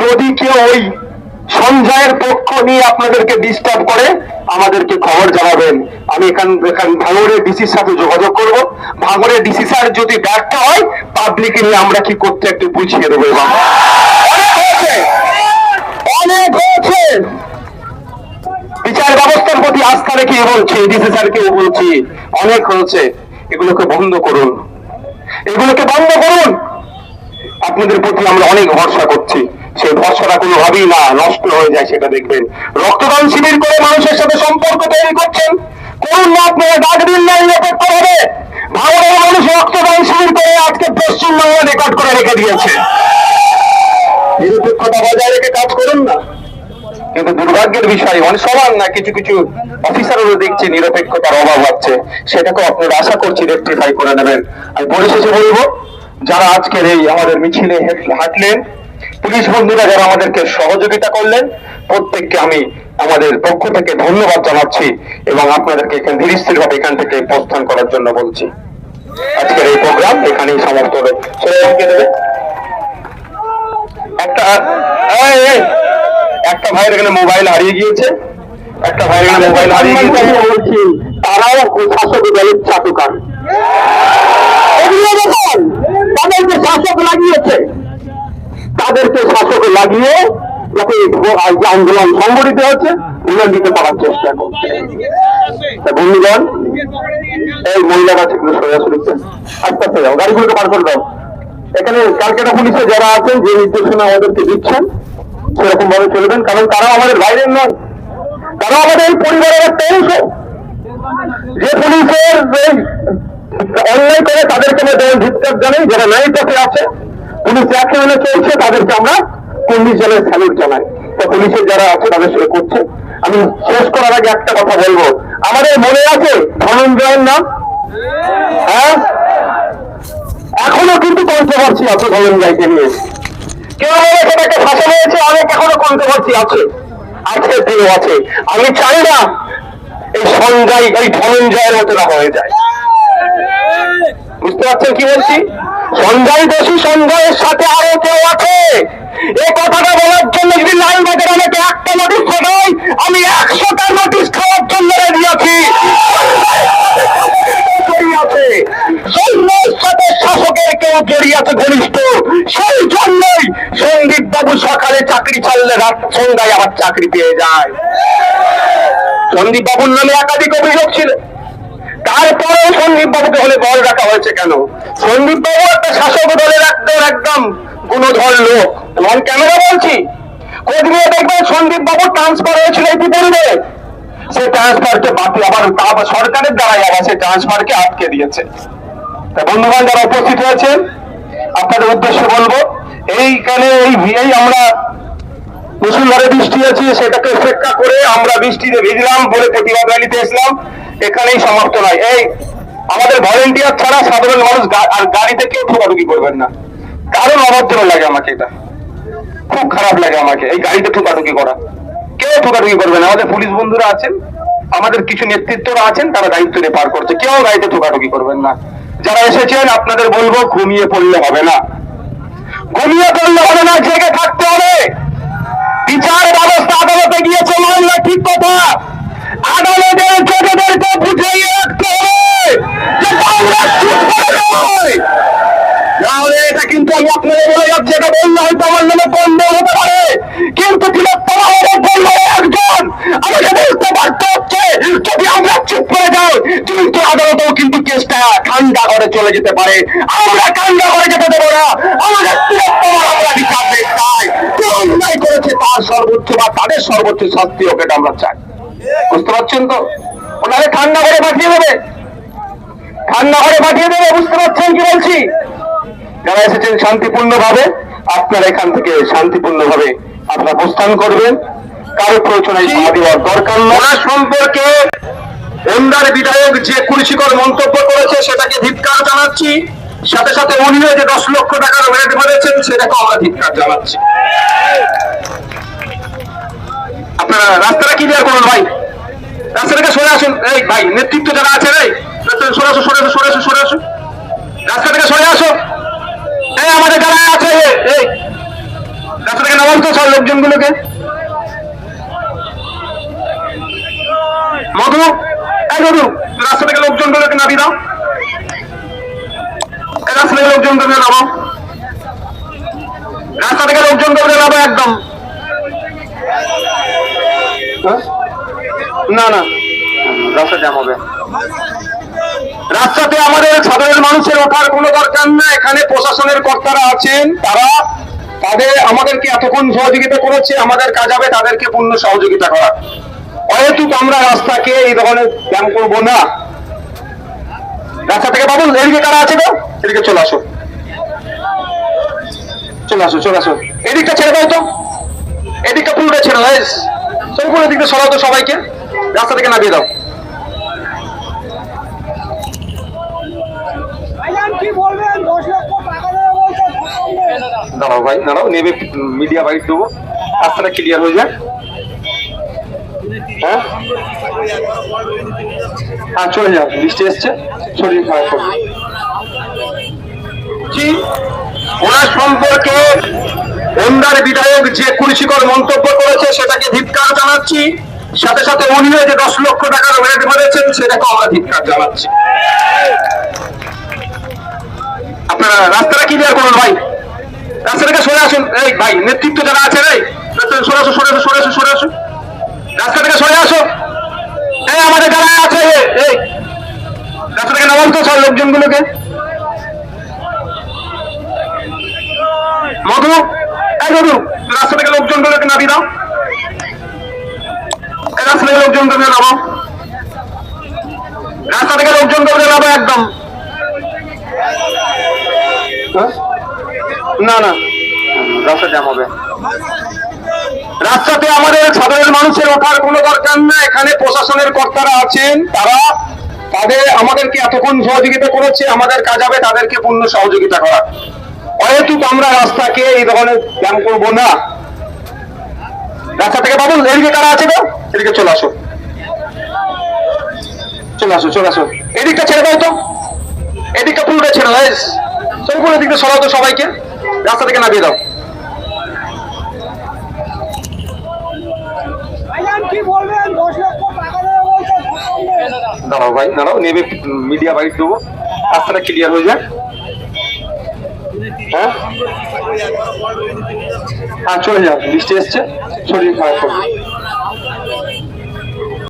যদি কেউ ওই সঞ্জয়ের পক্ষ নিয়ে আপনাদেরকে ডিস্টার্ব করে, আমাদেরকে খবর জানাবেন। আমি এখান এখান ভাঙড়ের ডিসির সাথে যোগাযোগ করব। ভাঙড়ের ডিসি স্যার যদি ব্যর্থ হয় পাবলিক নিয়ে আমরা কি করতে একটু বুঝিয়ে দেবো অনেক হয়েছে! বিচার ব্যবস্থার প্রতি আস্থা রেখে বলছি ডিসি স্যারকে বলছি, অনেক হয়েছে। এগুলোকে বন্ধ করুন। এগুলোকে বন্ধ করুন! আপনাদের প্রতি আমরা অনেক ভরসা করছি। সেই ভরসাটা কোনোভাবেই না, নষ্ট হয়ে যায় সেটা দেখবেন। রক্তদান শিবির করে মানুষের সাথে সম্পর্ক তৈরি করছেন। করুন না আপনারা ডাক দিন না, নিরপেক্ষ হবে ভারতের মানুষ রক্তদান শিবির করে আজকে পশ্চিমবাংলা রেকর্ড করে রেখে দিয়েছে। নিরপেক্ষতা বজায় রেখে কাজ করুন না। কিন্তু দুর্ভাগ্যের বিষয়, অনেক সবার না, কিছু কিছু অফিসারও দেখছি নিরপেক্ষতার অভাব হচ্ছে সেটাকে আপনারা আশা করছি রেক্টিফাই করে নেবেন। আমি পরিশেষে বলব, যারা আজকের এই আমাদের মিছিলে হেঁট- হাঁটলেন পুলিশ বন্ধুরা যারা আমাদেরকে সহযোগিতা করলেন, প্রত্যেককে আমি আমাদের পক্ষ থেকে ধন্যবাদ জানাচ্ছি এবং আপনাদেরকে এখানে ধীরস্থির ভাবে এখান থেকে প্রস্থান করার জন্য বলছি। আজকের এই প্রোগ্রাম এখানেই সমাপ্ত হবে একটা একটা ভাইয়ের এখানে মোবাইল হারিয়ে গিয়েছে। একটা ভাইয়ের এখানে মোবাইল হারিয়ে গিয়েছে। তারাও শাসক দলের চাটুকার। তাদেরকে শাসক লাগিয়েছে। তাদেরকে শাসক লাগিয়ে যাতে যে আন্দোলন সংগঠিত হচ্ছে বিলম্বিত করার চেষ্টা করছে। বন্ধুগণ, এই মহিলারা সেগুলো সরাসরি আস্তে আস্তে যাও, গাড়িগুলোকে পার করে দাও। এখানে ক্যালকাটা পুলিশে যারা আছেন, যে নির্দেশনা আমাদেরকে দিচ্ছেন সেরকম ভাবে চলবেন, কারণ তারা আমাদের বাইরের নয়। তারা আমাদের এই পরিবারের একটা অংশ। যে পুলিশের অন্যায় করে তাদেরকে আমরা ধিক্কার জানাই যারা ন্যায় পথে আছে পুলিশ যাকে মেনে চলছে, তাদেরকে আমরা কন্ডিশনের স্যালুট জানাই। তো পুলিশের যারা আছে, তাদের সঙ্গে করছে। আমি শেষ করার আগে একটা কথা বলব। আমাদের মনে আছে ধনঞ্জয়ের নাম? হ্যাঁ? এখনও কিন্তু কন্ট্রোভার্সি আছে ধনঞ্জয়কে নিয়ে। কেউ বলে সেটাকে ফাঁসানো হয়েছে অনেক এখনও কন্ট্রোভার্সি আছে। আজকের দিনও আছে। আমি চাই না এই সঞ্জয় এই ধনঞ্জয়ের মতো না হয়ে যায়। বুঝতে পারছেন কি বলছি? সঞ্জয় দোষী সঞ্জয়ের সাথে আরও কেউ আছে? এই কথাটা বলার জন্য যদি লাল বাজার আমাকে একটা নোটিশ পাঠাই আমি একশোটা নোটিশ খাওয়ার জন্য রেডি আছি। সাথে কেউ জড়িয়ে সকালে চাকরি ছাড়লে সন্ধ্যায় আবার চাকরি পেয়ে যায়। সন্দীপ বাবুর নামে একাধিক অভিযোগ ছিল। তারপরেও সন্দীপ বাবুকে হলে বল রাখা হয়েছে কেন? সন্দীপ বাবু একটা শাসক দলের একদম একদম গুণধর লোক। এবং কেন বলছি? খোঁজ দেখবেন সন্দীপ বাবু ট্রান্সফার হয়েছিল ইতিপূর্বে। সে ট্রান্সফারকে বাতিল আবার সরকারের দ্বারাই আবার সে ট্রান্সফারকে আটকে দিয়েছে। তা বন্ধুগণ যারা উপস্থিত হয়েছেন, আপনাদের উদ্দেশ্যে বলব, এইখানে এই এই আমরা মুসুলধারে বৃষ্টি আছে, সেটাকে উপেক্ষা করে আমরা বৃষ্টিতে ভিজলাম বলে প্রতিবাদ র্যালিতে এসলাম এখানেই সমাপ্ত নয়। এই, আমাদের ভলেন্টিয়ার ছাড়া সাধারণ মানুষ আর গাড়িতে কেউ ঠোকাঠুকি করবেন না। কারণ অভদ্র লাগে আমাকে এটা। খুব খারাপ লাগে আমাকে এই গাড়িতে ঠোকাঠুকি করা। কেউ ঠোকাঠুকি করবে না। আমাদের পুলিশ বন্ধুরা আছেন, আমাদের কিছু নেতৃত্বরা আছেন, তারা দায়িত্ব নিয়ে পার করছে। কেউ গাড়িতে ঠোকাঠুকি করবেন না। যারা এসেছেন, আপনাদের বলব, ঘুমিয়ে পড়লে হবে না। ঘুমিয়ে পড়লে হবে না, জেগে থাকতে হবে। বিচার ব্যবস্থা আদালতে গিয়ে চলবেন না, ঠিক কথা আদালতের জেদেদেরকে বুঝিয়ে রাখতে হবে। তাহলে এটা কিন্তু আমি আপনাদের বলে যাচ্ছি, এটা বললে হয়তো আমার নামে বন্ধ হতে পারে কিন্তু একজন, আমাকে বলতে হচ্ছে যদি আমরা চুপ করে যাই কিন্তু কেসটা ঠান্ডা করে চলে যেতে পারে। আমরা ঠান্ডা করে যেতে দেবো না। বুঝতে পারছেন তো? ওনারে ঠান্ডা করে পাঠিয়ে দেবে। ঠান্ডা পাঠিয়ে দেবে, বুঝতে পারছেন কি বলছি? যারা এসেছেন শান্তিপূর্ণ ভাবে আপনারা এখান থেকে শান্তিপূর্ণ ভাবে আপনারা প্রস্থান করবেন। কারও প্রয়োজনে দেওয়ার দরকার সম্পর্কে ওন্দার বিধায়ক যে কুরুচিকর মন্তব্য করেছে সেটাকে ধিক্কার জানাচ্ছি। সাথে সাথে উনিও যে দশ লক্ষ টাকার রেট বলেছেন সেটাকে আমরা ধিক্কার জানাচ্ছি। আপনারা রাস্তাটা কি দেওয়ার করুন ভাই। রাস্তাটাকে সরে আসুন। এই ভাই নেতৃত্ব যারা আছে রে সরে আসো সরে আসো সরে আসো সরে আসো রাস্তা থেকে সরে আসো এই আমাদের যারা আছে এই রাস্তা থেকে তো সব লোকজনগুলোকে। মধু মধু, রাস্তা থেকে লোকজন লোকজনগুলোকে নামিয়ে দাও। রাস্তা থেকে লোকজন লোকজনগুলোকে নামাও। রাস্তা থেকে লোকজনগুলোকে নামাও একদম। হ্যাঁ? না না। রাস্তা জ্যাম হবে। রাস্তাতে আমাদের সাধারণ মানুষের ওঠার কোনো দরকার না। এখানে প্রশাসনের কর্তারা আছেন, তারা তাদের আমাদেরকে এতক্ষণ সহযোগিতা করেছে, আমাদের কাজ হবে তাদেরকে পূর্ণ সহযোগিতা করা অহেতুক আমরা রাস্তাকে এই ধরনের ব্যায়াম করব না। রাস্তা থেকে বাবু এদিকে কারা আছে তো এদিকে চলে আসো। চলে আসো চলে আসো। এদিকটা ছেড়ে দাও তো। এদিকটা পুরোটা ছেড়ে দাও সম্পূর্ণ এদিকটা সরাও তো সবাইকে। রাস্তা থেকে নামিয়ে দাও। দাঁড়াও ভাই দাঁড়াও নেবে মিডিয়া বাইট দেবো। রাস্তাটা ক্লিয়ার হয়ে যায় হ্যাঁ? হ্যাঁ চলে যাও বৃষ্টি এসছে শরীর খারাপ করবে ওনার সম্পর্কে ওন্দার বিধায়ক যে কুরুচিকর মন্তব্য করেছে, সেটাকে ধিক্কার জানাচ্ছি। সাথে সাথে উনিও যে দশ লক্ষ টাকার রেট মেরেছেন সেটাকে আমরা ধিক্কার জানাচ্ছি। আপনারা, রাস্তাটা ক্লিয়ার করুন, ভাই। রাস্তা থেকে সরে আসুন। এই, ভাই, নেতৃত্ব যারা আছে থেকে সরে আসো সরে আসো সরে আসো সরে আসো রাস্তা থেকে সরে আসো। এই আমাদের যারা আছে এই, রাস্তা থেকে নামাও তো সব লোকজনগুলোকে। মধু এই মধু রাস্তা থেকে লোকজনগুলোকে নামিয়ে দাও। রাস্তা থেকে লোকজনগুলোকে নামাও। রাস্তা থেকে লোকজন লোকজনগুলোকে নামাও একদম। হ্যাঁ? না না রাস্তা জ্যাম হবে। রাস্তাতে আমাদের সাধারণ মানুষের ওঠার কোনো দরকার না। এখানে প্রশাসনের কর্তারা আছেন, তারা তাদের আমাদেরকে এতক্ষণ সহযোগিতা করেছে, আমাদের কাজ হবে তাদেরকে পূর্ণ সহযোগিতা করা। অহেতুক আমরা রাস্তাকে এই ধরনের ব্যায়াম করব না। রাস্তা থেকে বাবু এদিকে কারা আছে তো এদিকে চলে আসো। চলে আসো চলে আসো। এদিকটা ছেড়ে দাও তো। এদিকটা পুরোটা ছেড়ে দাও এদিকটা সরাও তো সবাইকে। রাস্তা থেকে নামিয়ে দাও ভাইজান কি বলবেন দশ লক্ষ টাকা দেবে বলছে দাঁড়াও ভাই, দাঁড়াও, নেবে মিডিয়া বাইট দেবো। রাস্তাটা ক্লিয়ার হয়ে যাক। হ্যাঁ? হ্যাঁ চলে যাও, বৃষ্টি এসছে, শরীর খারাপ করবে